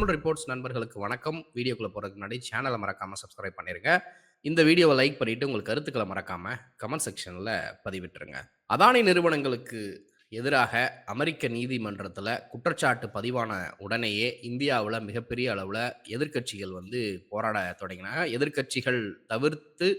Tamil reports நண்பர்களுக்கு வணக்கம். வீடியோக்குள்ள போகிறதுக்கு முன்னாடி சேனலை மறக்காமல் சப்ஸ்கிரைப் பண்ணிடுங்க இந்த வீடியோவை லைக் பண்ணிவிட்டு உங்கள் கருத்துக்களை மறக்காம கமெண்ட் செக்ஷனில் பதிவிட்டுருங்க. அதானி நிறுவனங்களுக்கு எதிராக அமெரிக்க நீதிமன்றத்தில் குற்றச்சாட்டு பதிவான உடனேயே இந்தியாவில் மிகப்பெரிய அளவில் எதிர்க்கட்சிகள் வந்து போராட தொடங்கினாங்க. எதிர்க்கட்சிகள் தவிர்த்து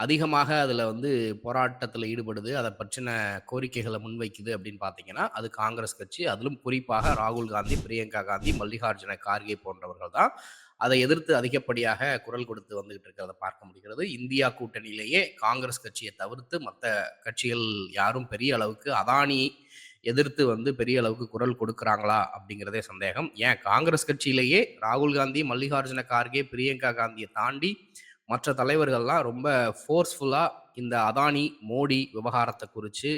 அதிகமாக அதில் வந்து போராட்டத்தில் ஈடுபடுது. அதை பற்றின கோரிக்கைகளை முன்வைக்குது அப்படின்னு பார்த்தீங்கன்னா அது காங்கிரஸ் கட்சி அதிலும் குறிப்பாக ராகுல் காந்தி பிரியங்கா காந்தி மல்லிகார்ஜுன கார்கே போன்றவர்கள் தான் அதை எதிர்த்து அதிகப்படியாக குரல் கொடுத்து வந்துகிட்டு இருக்கிறத பார்க்க முடிகிறது. இந்தியா கூட்டணியிலேயே காங்கிரஸ் கட்சியை தவிர்த்து மற்ற கட்சிகள் யாரும் பெரிய அளவுக்கு அதானி எதிர்த்து வந்து பெரிய அளவுக்கு குரல் கொடுக்குறாங்களா அப்படிங்கிறதே சந்தேகம். ஏன்? காங்கிரஸ் கட்சியிலேயே ராகுல் காந்தி மல்லிகார்ஜுன கார்கே பிரியங்கா காந்தியை தாண்டி மற்ற தலைவர்கள்லாம் ரொம்ப ஃபோர்ஸ்ஃபுல்லாக இந்த அதானி மோடி விவகாரத்தை குறித்து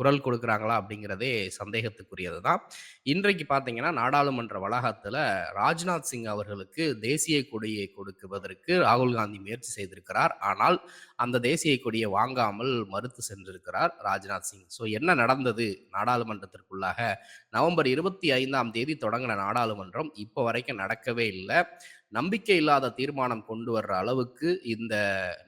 குரல் கொடுக்குறாங்களா அப்படிங்கிறதே சந்தேகத்துக்குரியது தான் இன்றைக்கு பார்த்தீங்கன்னா நாடாளுமன்ற வளாகத்தில் ராஜ்நாத் சிங் அவர்களுக்கு தேசிய கொடியை கொடுக்குவதற்கு ராகுல் காந்தி முயற்சி செய்திருக்கிறார். ஆனால் அந்த தேசிய கொடியை வாங்காமல் மறுத்து சென்றிருக்கிறார் ராஜ்நாத் சிங். ஸோ என்ன நடந்தது நாடாளுமன்றத்திற்குள்ளாக? நவம்பர் இருபத்தி ஐந்தாம் தேதி தொடங்கின நாடாளுமன்றம் இப்போ வரைக்கும் நடக்கவே இல்லை. நம்பிக்கை இல்லாத தீர்மானம் கொண்டு வர்ற அளவுக்கு இந்த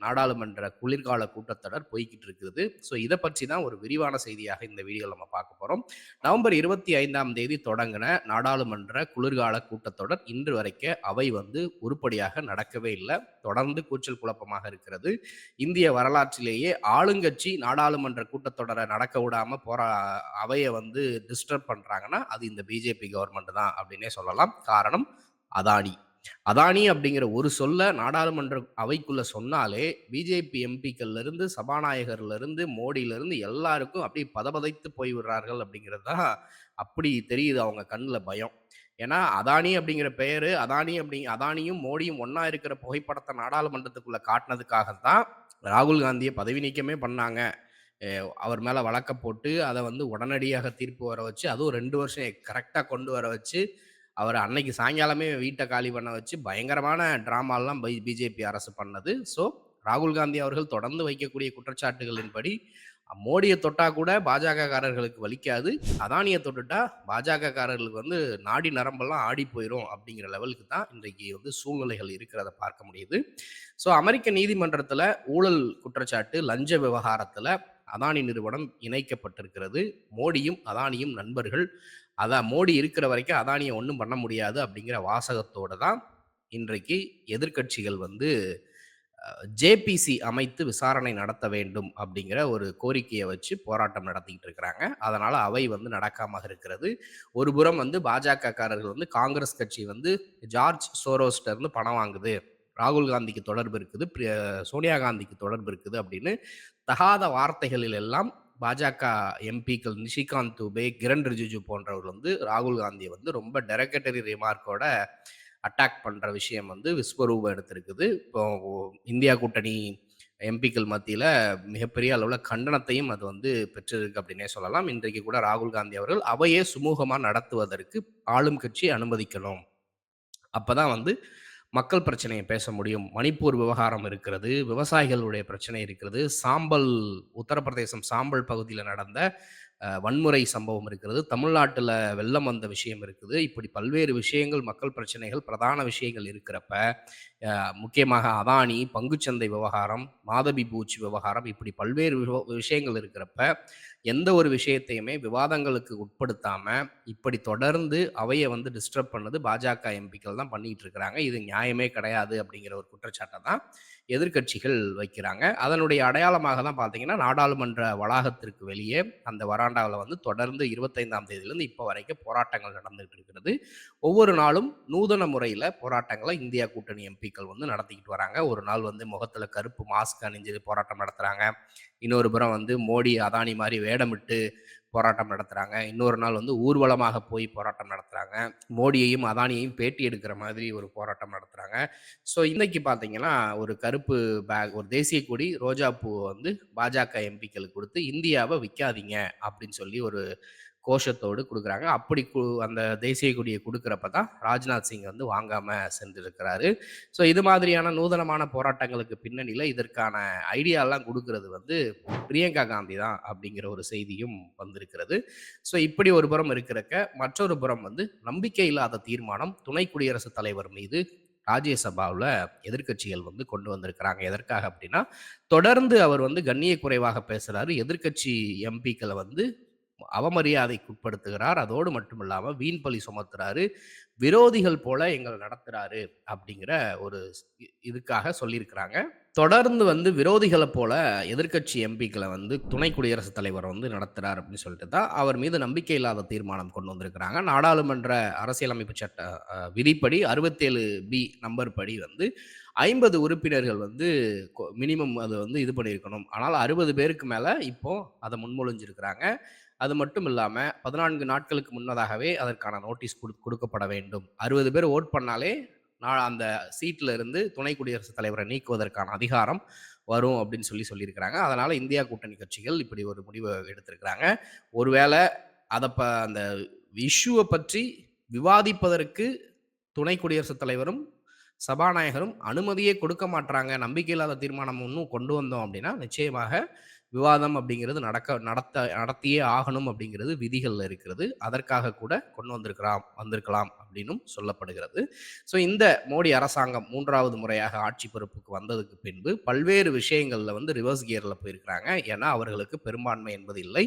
நாடாளுமன்ற குளிர்கால கூட்டத்தொடர் போய்கிட்டு இருக்குது. ஸோ இதை பற்றி தான் ஒரு விரிவான செய்தியாக இந்த வீடியோவில் நம்ம பார்க்க போகிறோம் நவம்பர் இருபத்தி ஐந்தாம் தேதி தொடங்கின நாடாளுமன்ற குளிர்கால கூட்டத்தொடர் இன்று வரைக்கும் அவை வந்து உருப்படியாக நடக்கவே இல்லை. தொடர்ந்து கூச்சல் குழப்பமாக இருக்கிறது. இந்திய வரலாற்றிலேயே ஆளுங்கட்சி நாடாளுமன்ற கூட்டத்தொடரை நடக்க விடாம போரா அவையை வந்து டிஸ்டர்ப் பண்றாங்கன்னா அது இந்த பிஜேபி கவர்மெண்ட் தான் அப்படின்னே சொல்லலாம். காரணம் அதானி. அதானி அப்படிங்கிற ஒரு சொல்ல நாடாளுமன்ற அவைக்குள்ள சொன்னாலே பிஜேபி எம்பிக்கள்ல இருந்து சபாநாயகர்ல இருந்து மோடியில இருந்து எல்லாருக்கும் அப்படியே பதபதைத்து போய் விடுறார்கள் அப்படிங்கிறது தான் அப்படி தெரியுது அவங்க கண்ணில் பயம். ஏன்னா அதானி அப்படிங்கிற பெயரு அதானி அப்படி அதானியும் மோடியும் ஒன்னா இருக்கிற புகைப்படத்தை நாடாளுமன்றத்துக்குள்ள காட்டினதுக்காக தான் ராகுல் காந்தியை பதவி நீக்கமே பண்ணாங்க. அவர் மேலே வழக்க போட்டு அதை வந்து உடனடியாக தீர்ப்பு வர வச்சு அதுவும் ரெண்டு வருஷம் கரெக்டாக கொண்டு வர வச்சு அவர் அன்னைக்கு சாயங்காலமே வீட்டை காலி பண்ண வச்சு பயங்கரமான ட்ராமாலாம் பை பிஜேபி அரசு பண்ணது. ஸோ ராகுல் காந்தி அவர்கள் தொடர்ந்து வைக்கக்கூடிய குற்றச்சாட்டுகளின்படி மோடியை தொட்டா கூட பாஜக காரர்களுக்கு வலிக்காது. அதானியை தொட்டுட்டா பாஜக காரர்களுக்கு வந்து நாடி நரம்பெல்லாம் ஆடி போயிடும் அப்படிங்கிற லெவலுக்கு தான் இன்றைக்கு வந்து சூழ்நிலைகள் இருக்கிறத பார்க்க முடியுது. ஸோ அமெரிக்க நீதிமன்றத்தில் ஊழல் குற்றச்சாட்டு லஞ்ச விவகாரத்தில் அதானி நிறுவனம் இணைக்கப்பட்டிருக்கிறது. மோடியும் அதானியும் நண்பர்கள். அதான் மோடி இருக்கிற வரைக்கும் அதானியை ஒன்றும் பண்ண முடியாது அப்படிங்கிற வாசகத்தோடு தான் இன்றைக்கு எதிர்க்கட்சிகள் வந்து ஜேபிசி அமைத்து விசாரணை நடத்த வேண்டும் அப்படிங்கிற ஒரு கோரிக்கையை வச்சு போராட்டம் நடத்திக்கிட்டு இருக்கிறாங்க. அதனால் அவை வந்து நடக்காம இருக்கிறது. ஒரு புறம் வந்து பாஜகக்காரர்கள் வந்து காங்கிரஸ் கட்சி வந்து ஜார்ஜ் சோரோஸ்டர்ந்து பணம் வாங்குது. ராகுல் காந்திக்கு தொடர்பு இருக்குது. பிரிய- சோனியா காந்திக்கு தொடர்பு இருக்குது அப்படின்னு தகாத வார்த்தைகளில் எல்லாம் பாஜக எம்பிக்கள் நிஷிகாந்த் துபே கிரண் ரிஜிஜு போன்றவர்கள் வந்து ராகுல் காந்தியை வந்து ரொம்ப டெரகட்டரி ரிமார்க்கோட அட்டாக் பண்ணுற விஷயம் வந்து விஸ்வரூபம் எடுத்திருக்குது. இப்போ இந்தியா கூட்டணி எம்பிக்கள் மத்தியில் மிகப்பெரிய அளவில் கண்டனத்தையும் அது வந்து பெற்றிருக்கு அப்படின்னே சொல்லலாம். இன்றைக்கு கூட ராகுல் காந்தி அவர்கள் அவையே சுமூகமாக நடத்துவதற்கு ஆளும் கட்சி அனுமதிக்கணும். அப்போதான் வந்து மக்கள் பிரச்சனையை பேச முடியும். மணிப்பூர் விவகாரம் இருக்கிறது விவசாயிகளுடைய பிரச்சனை இருக்கிறது. சாம்பல் உத்தரப்பிரதேசம் சாம்பல் பகுதியில் நடந்த வன்முறை சம்பவம் இருக்கிறது. தமிழ்நாட்டில் வெள்ளம் வந்த விஷயம் இருக்குது. இப்படி பல்வேறு விஷயங்கள் மக்கள் பிரச்சனைகள் பிரதான விஷயங்கள் இருக்கிறப்ப முக்கியமாக அதானி பங்குச்சந்தை விவகாரம் மாதவி பூச்சி விவகாரம் இப்படி பல்வேறு விவ- விஷயங்கள் இருக்கிறப்ப எந்த ஒரு விஷயத்தையுமே விவாதங்களுக்கு உட்படுத்தாமல் இப்படி தொடர்ந்து அவையை வந்து டிஸ்டர்ப் பண்ணது பாஜக எம்பிக்கள் தான் பண்ணிட்டு இருக்கிறாங்க. இது நியாயமே கிடையாது அப்படிங்கிற ஒரு குற்றச்சாட்டை தான் எதிர்க்கட்சிகள் வைக்கிறாங்க. அதனுடைய அடையாளமாக தான் பார்த்தீங்கன்னா நாடாளுமன்ற வளாகத்திற்கு வெளியே அந்த வராண்டாவில் வந்து தொடர்ந்து இருபத்தைந்தாம் தேதியிலேருந்து இப்போ வரைக்கும் போராட்டங்கள் நடந்துகிட்டு இருக்கிறது. ஒவ்வொரு நாளும் நூதன முறையில் போராட்டங்களை இந்தியா கூட்டணி எம்பிக்கள் வந்து நடத்திக்கிட்டு வராங்க. ஒரு நாள் வந்து முகத்தில் கருப்பு மாஸ்க் அணிஞ்சு போராட்டம் நடத்துகிறாங்க இன்னொரு புறம் வந்து மோடி அதானி மாதிரி வேடமிட்டு போராட்டம் நடத்துகிறாங்க இன்னொரு நாள் வந்து ஊர்வலமாக போய் போராட்டம் நடத்துகிறாங்க மோடியையும் அதானியையும் பேட்டி எடுக்கிற மாதிரி ஒரு போராட்டம் நடத்துகிறாங்க ஸோ இன்னைக்கு பார்த்தீங்கன்னா ஒரு கருப்பு பேக் ஒரு தேசிய கொடி ரோஜா பூ வந்து பாஜக எம்பிக்களுக்கு கொடுத்து இந்தியாவை விற்காதீங்க அப்படின்னு சொல்லி ஒரு கோஷத்தோடு கொடுக்குறாங்க அப்படி கு அந்த தேசிய கொடியை கொடுக்குறப்ப தான் ராஜ்நாத் சிங் வந்து வாங்காம சென்றிருக்கிறாரு. ஸோ இது மாதிரியான நூதனமான போராட்டங்களுக்கு பின்னணியில் இதற்கான ஐடியாலாம் கொடுக்கறது வந்து பிரியங்கா காந்தி தான் அப்படிங்கிற ஒரு செய்தியும் வந்திருக்கிறது. ஸோ இப்படி ஒரு புறம் இருக்கிறக்க, மற்றொரு புறம் வந்து நம்பிக்கை இல்லாத தீர்மானம் துணை குடியரசுத் தலைவர் மீது ராஜ்யசபாவில் எதிர்க்கட்சிகள் வந்து கொண்டு வந்திருக்கிறாங்க. எதற்காக அப்படின்னா, தொடர்ந்து அவர் வந்து கண்ணிய குறைவாக பேசுறாரு. எதிர்க்கட்சி எம்பிக்களை வந்து அவமரியாதைக்கு உட்படுத்துகிறார். அதோடு மட்டும் இல்லாமல் வீண் பழி சுமத்துறாரு. விரோதிகள் போல எங்களை நடத்துறாரு அப்படிங்கிற ஒரு இதுக்காக சொல்லியிருக்கிறாங்க. தொடர்ந்து வந்து விரோதிகளை போல எதிர்க்கட்சி எம்பிக்களை வந்து துணை குடியரசுத் தலைவர் வந்து நடத்துறார் அப்படின்னு சொல்லிட்டு தான் அவர் மீது நம்பிக்கை இல்லாத தீர்மானம் கொண்டு வந்திருக்கிறாங்க. நாடாளுமன்ற அரசியலமைப்பு சட்ட விதிப்படி 67 பி நம்பர் படி வந்து 50 உறுப்பினர்கள் வந்து கொ மினிமம் அதை வந்து இது பண்ணியிருக்கணும். ஆனால் 60 பேருக்கு மேலே இப்போ அதை முன்மொழிஞ்சிருக்கிறாங்க. அது மட்டும் இல்லாமல் பதினான்கு நாட்களுக்கு முன்னதாகவே அதற்கான நோட்டீஸ் கொடு கொடுக்கப்பட வேண்டும். 60 பேர் வோட் பண்ணாலே நான் அந்த சீட்டில் இருந்து துணை குடியரசுத் தலைவரை நீக்குவதற்கான அதிகாரம் வரும் அப்படின்னு சொல்லி சொல்லியிருக்கிறாங்க. அதனால் இந்தியா கூட்டணி கட்சிகள் இப்படி ஒரு முடிவை எடுத்திருக்கிறாங்க. ஒருவேளை அதை ப அந்த இஷ்யூவை பற்றி விவாதிப்பதற்கு துணை குடியரசுத் தலைவரும், சபாநாயகரும் அனுமதியே கொடுக்க மாட்டாங்க நம்பிக்கை இல்லாத தீர்மானம் இன்னும் கொண்டு வந்தோம் அப்படின்னா, நிச்சயமாக விவாதம் அப்படிங்கிறது நடக்க நடத்த நடத்தியே ஆகணும் அப்படிங்கிறது விதிகளில் இருக்கிறது. அதற்காக கூட கொண்டு வந்திருக்கலாம் வந்திருக்கலாம் அப்படின்னும் சொல்லப்படுகிறது. ஸோ இந்த மோடி அரசாங்கம் மூன்றாவது முறையாக ஆட்சி பொறுப்புக்கு வந்ததுக்கு பின்பு பல்வேறு விஷயங்களில் வந்து ரிவர்ஸ் கியரில் போயிருக்கிறாங்க. ஏன்னா அவர்களுக்கு பெரும்பான்மை என்பது இல்லை.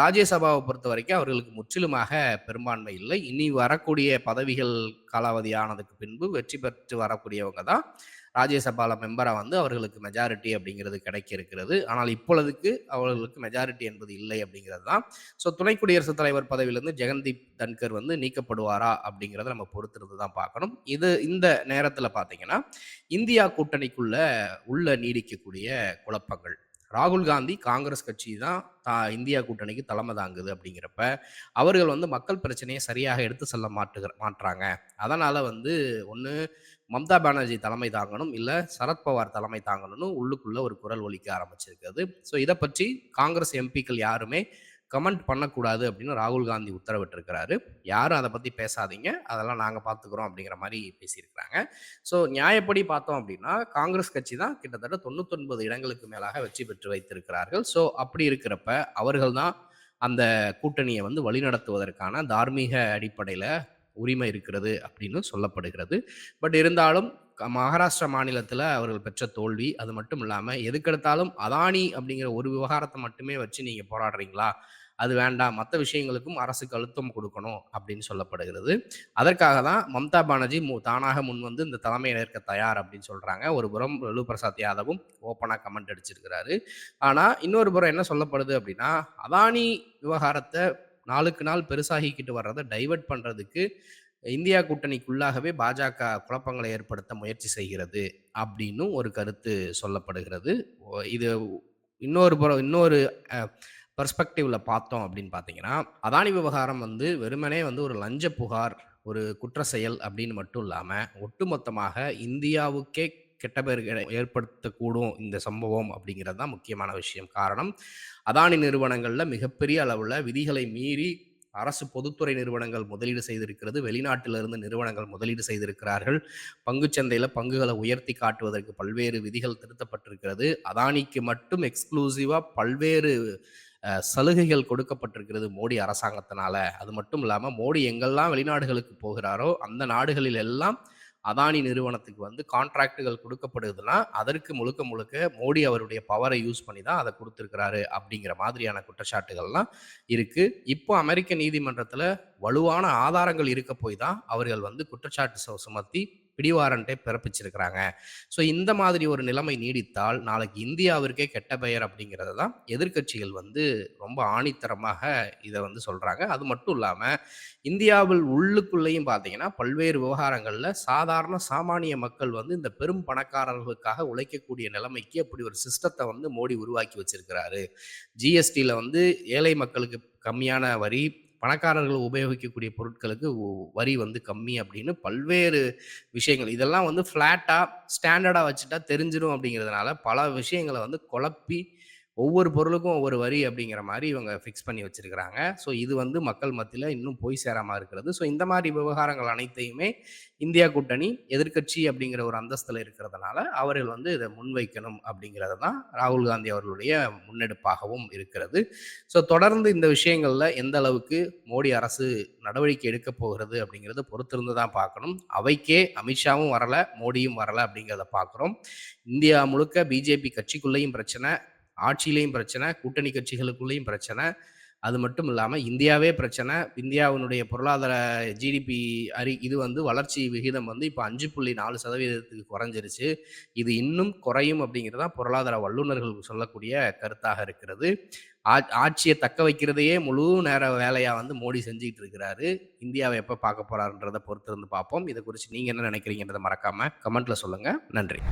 ராஜ்யசபாவை பொறுத்த வரைக்கும் அவர்களுக்கு முற்றிலுமாக பெரும்பான்மை இல்லை. இனி வரக்கூடிய பதவிகள் காலாவதி ஆனதுக்கு பின்பு வெற்றி பெற்று வரக்கூடியவங்க தான் ராஜ்யசபால மெம்பராக வந்து அவர்களுக்கு மெஜாரிட்டி அப்படிங்கிறது கிடைக்க இருக்கிறது. ஆனால் இப்பொழுதுக்கு அவர்களுக்கு மெஜாரிட்டி என்பது இல்லை அப்படிங்கிறது தான். ஸோ துணை குடியரசுத் தலைவர் பதவியிலிருந்து ஜெகன்தீப் தன்கர் வந்து நீக்கப்படுவாரா அப்படிங்கிறத நம்ம பொறுத்திருந்து தான் பார்க்கணும். இது இந்த நேரத்தில் பார்த்தீங்கன்னா, இந்தியா கூட்டணிக்குள்ள உள்ள நீடிக்கக்கூடிய குழப்பங்கள். ராகுல் காந்தி காங்கிரஸ் கட்சி தான் தா இந்தியா கூட்டணிக்கு தலைமை தாங்குது அப்படிங்கிறப்ப, அவர்கள் வந்து மக்கள் பிரச்சனையை சரியாக எடுத்து செல்ல மாட்டுகிற மாட்றாங்க. அதனால் வந்து ஒன்று மம்தா பானர்ஜி தலைமை தாங்கணும், இல்லை சரத்பவார் தலைமை தாங்கணும்னு உள்ளுக்குள்ளே ஒரு குரல் ஒலிக்க ஆரம்பிச்சிருக்கிறது. ஸோ இதை பற்றி காங்கிரஸ் எம்பிக்கள் யாருமே கமெண்ட் பண்ணக்கூடாது அப்படின்னு ராகுல் காந்தி உத்தரவிட்டிருக்கிறாரு. யாரும் அதை பற்றி பேசாதீங்க. அதெல்லாம் நாங்கள் பார்த்துக்கிறோம் அப்படிங்கிற மாதிரி பேசியிருக்கிறாங்க. ஸோ நியாயப்படி பார்த்தோம் அப்படின்னா, காங்கிரஸ் கட்சி தான் கிட்டத்தட்ட 99 இடங்களுக்கு மேலாக வெற்றி பெற்று வைத்திருக்கிறார்கள். ஸோ அப்படி இருக்கிறப்ப, அவர்கள் தான் அந்த கூட்டணியை வந்து வழிநடத்துவதற்கான தார்மீக அடிப்படையில் உரிமை இருக்கிறது அப்படின்னு சொல்லப்படுகிறது. பட் இருந்தாலும் மகாராஷ்டிரா மாநிலத்தில் அவர்கள் பெற்ற தோல்வி, அது மட்டும் இல்லாமல் எதுக்கெடுத்தாலும் அதானி அப்படிங்கிற ஒரு விவகாரத்தை மட்டுமே வச்சு நீங்கள் போராடுறீங்களா? அது வேண்டாம். மற்ற விஷயங்களுக்கும் அரசுக்கு அழுத்தம் கொடுக்கணும் அப்படின்னு சொல்லப்படுகிறது. அதற்காக தான் மம்தா பானர்ஜி மு தானாக முன்வந்து இந்த தலைமையை ஏற்க தயார் அப்படின்னு சொல்கிறாங்க ஒரு புறம் லலு பிரசாத் யாதவும் ஓப்பனாக கமெண்ட் அடிச்சிருக்கிறாரு. ஆனால் இன்னொரு புறம் என்ன சொல்லப்படுது அப்படின்னா, அதானி விவகாரத்தை நாளுக்கு நாள் பெருசாகிக்கிட்டு வர்றதை டைவர்ட் பண்ணுறதுக்கு இந்தியா கூட்டணிக்குள்ளாகவே பாஜக குழப்பங்களை ஏற்படுத்த முயற்சி செய்கிறது அப்படின்னும் ஒரு கருத்து சொல்லப்படுகிறது. இது இன்னொரு இன்னொரு அ பார்த்தோம் அப்படின்னு பார்த்தீங்கன்னா, அதானி விவகாரம் வந்து வெறுமனே வந்து ஒரு லஞ்ச புகார், ஒரு குற்ற செயல் அப்படின்னு மட்டும் இல்லாமல் ஒட்டுமொத்தமாக இந்தியாவுக்கே கெட்ட பேர் ஏற்படுத்தக்கூடும் இந்த சம்பவம் அப்படிங்கிறது தான் முக்கியமான விஷயம். காரணம், அதானி நிறுவனங்களில் மிகப்பெரிய அளவில் விதிகளை மீறி அரசு பொதுத்துறை நிறுவனங்கள் முதலீடு செய்திருக்கிறது. வெளிநாட்டிலிருந்து நிறுவனங்கள் முதலீடு செய்திருக்கிறார்கள். பங்குச் பங்குகளை உயர்த்தி காட்டுவதற்கு பல்வேறு விதிகள் திருத்தப்பட்டிருக்கிறது. அதானிக்கு மட்டும் எக்ஸ்க்ளூசிவாக பல்வேறு சலுகைகள் கொடுக்கப்பட்டிருக்கிறது மோடி அரசாங்கத்தினால. அது மட்டும் இல்லாமல் மோடி எங்கெல்லாம் வெளிநாடுகளுக்கு போகிறாரோ, அந்த நாடுகளில் எல்லாம் அதானி நிறுவனத்துக்கு வந்து கான்ட்ராக்டுகள் கொடுக்கப்படுதுன்னா அதற்கு முழுக்க முழுக்க மோடி அவருடைய பவரை யூஸ் பண்ணி தான் அதை கொடுத்துருக்கிறாரு அப்படிங்கிற மாதிரியான குற்றச்சாட்டுகள்லாம் இருக்கு. இப்போ அமெரிக்க நீதிமன்றத்தில் வலுவான ஆதாரங்கள் இருக்க போய் தான் அவர்கள் வந்து குற்றச்சாட்டு சு சுமத்தி பிடிவாரண்டே பிறப்பிச்சிருக்கிறாங்க. ஸோ இந்த மாதிரி ஒரு நிலைமை நீடித்தால், நாளைக்கு இந்தியாவிற்கே கெட்ட பெயர் அப்படிங்கிறது தான் எதிர்க்கட்சிகள் வந்து ரொம்ப ஆணித்தரமாக இதை வந்து சொல்கிறாங்க அது மட்டும் இல்லாமல் இந்தியாவில் உள்ளுக்குள்ளேயும் பார்த்தீங்கன்னா, பல்வேறு விவகாரங்களில் சாதாரண சாமானிய மக்கள் வந்து இந்த பெரும் பணக்காரர்களுக்காக உழைக்கக்கூடிய நிலைமைக்கு அப்படி ஒரு சிஸ்டத்தை வந்து மோடி உருவாக்கி வச்சிருக்கிறாரு. ஜிஎஸ்டியில் வந்து ஏழை மக்களுக்கு கம்மியான வரி, பணக்காரர்கள் உபயோகிக்கக்கூடிய பொருட்களுக்கு வரி வந்து கம்மி அப்படின்னு பல்வேறு விஷயங்கள். இதெல்லாம் வந்து ஃப்ளாட்டாக ஸ்டாண்டர்டாக வச்சுட்டா தெரிஞ்சிடும் அப்படிங்கிறதுனால, பல விஷயங்கள வந்து குழப்பி ஒவ்வொரு பொருளுக்கும் ஒவ்வொரு வரி அப்படிங்கிற மாதிரி இவங்க ஃபிக்ஸ் பண்ணி வச்சிருக்கிறாங்க. ஸோ இது வந்து மக்கள் மத்தியில் இன்னும் போய் சேராமல் இருக்கிறது. ஸோ இந்த மாதிரி விவகாரங்கள் அனைத்தையுமே இந்தியா கூட்டணி எதிர்க்கட்சி அப்படிங்கிற ஒரு அந்தஸ்தில் இருக்கிறதுனால, அவர்கள் வந்து இதை முன்வைக்கணும் அப்படிங்கிறது தான் ராகுல் காந்தி அவர்களுடைய முன்னெடுப்பாகவும் இருக்கிறது. ஸோ தொடர்ந்து இந்த விஷயங்களில் எந்த அளவுக்கு மோடி அரசு நடவடிக்கை எடுக்கப் போகிறது அப்படிங்கிறத பொறுத்திருந்து தான் பார்க்கணும். அவைக்கே அமித்ஷாவும் வரல, மோடியும் வரல அப்படிங்கிறத பார்க்குறோம். இந்தியா முழுக்க பிஜேபி கட்சிக்குள்ளேயும் பிரச்சனை, ஆட்சியிலையும் பிரச்சனை, கூட்டணி கட்சிகளுக்குள்ளேயும் பிரச்சனை. அது மட்டும் இல்லாமல் இந்தியாவே பிரச்சனை. இந்தியாவினுடைய பொருளாதார ஜிடிபி அறி இது வந்து வளர்ச்சி விகிதம் வந்து இப்போ அஞ்சு புள்ளி நாலு சதவீதத்துக்கு குறைஞ்சிருச்சு. இது இன்னும் குறையும் அப்படிங்கிறது தான் பொருளாதார வல்லுநர்கள் சொல்லக்கூடிய கருத்தாக இருக்கிறது. ஆட்சியை தக்க வைக்கிறதையே முழு நேர வேலையாக வந்து மோடி செஞ்சுக்கிட்டு இருக்கிறாரு. இந்தியாவை எப்போ பார்க்க பொறுத்து பொறுத்திருந்து பார்ப்போம். இதை குறித்து நீங்கள் என்ன நினைக்கிறீங்கன்றத மறக்காமல் கமெண்ட்டில் சொல்லுங்கள் நன்றி.